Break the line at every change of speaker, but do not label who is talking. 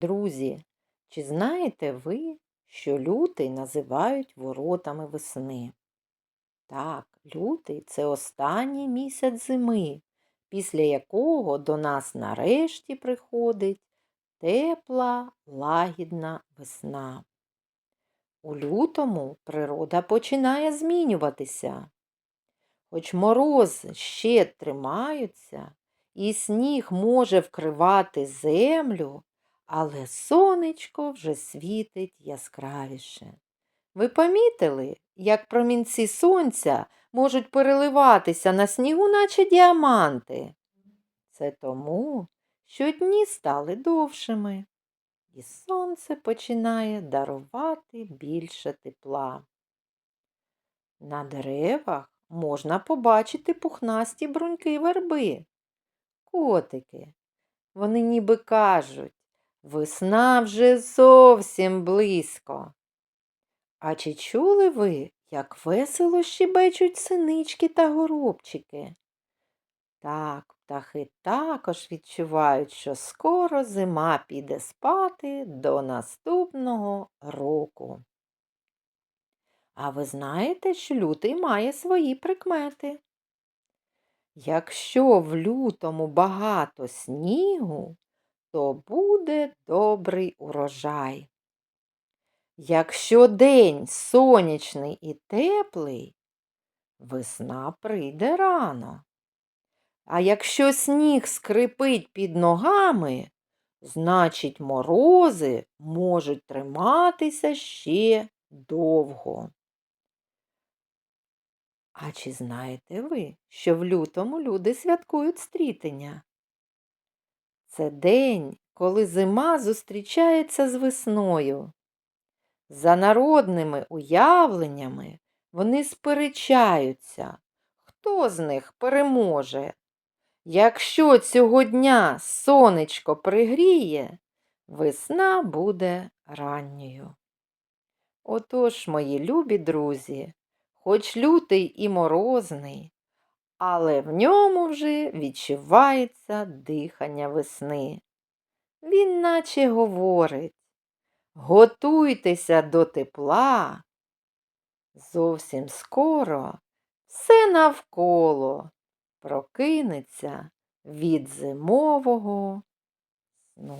Друзі, чи знаєте ви, що лютий називають воротами весни? Так, лютий це останній місяць зими, після якого до нас нарешті приходить тепла, лагідна весна. У лютому природа починає змінюватися. Хоч морози ще тримаються, і сніг може вкривати землю, але сонечко вже світить яскравіше. Ви помітили, як промінці сонця можуть переливатися на снігу, наче діаманти? Це тому, що дні стали довшими, і сонце починає дарувати більше тепла. На деревах можна побачити пухнасті бруньки верби. Котики. Вони ніби кажуть, весна вже зовсім близько. А чи чули ви, як весело щебечуть синички та горобчики? Так, птахи також відчувають, що скоро зима піде спати до наступного року. А ви знаєте, що лютий має свої прикмети? Якщо в лютому багато снігу, то буде добрий урожай. Якщо день сонячний і теплий, весна прийде рано. А якщо сніг скрипить під ногами, значить морози можуть триматися ще довго. А чи знаєте ви, що в лютому люди святкують стрітення? Це день, коли зима зустрічається з весною. За народними уявленнями вони сперечаються, хто з них переможе. Якщо цього дня сонечко пригріє, весна буде ранньою. Отож, мої любі друзі, хоч лютий і морозний, але в ньому вже відчувається дихання весни. Він наче говорить Готуйтеся до тепла. Зовсім скоро все навколо прокинеться від зимового сну.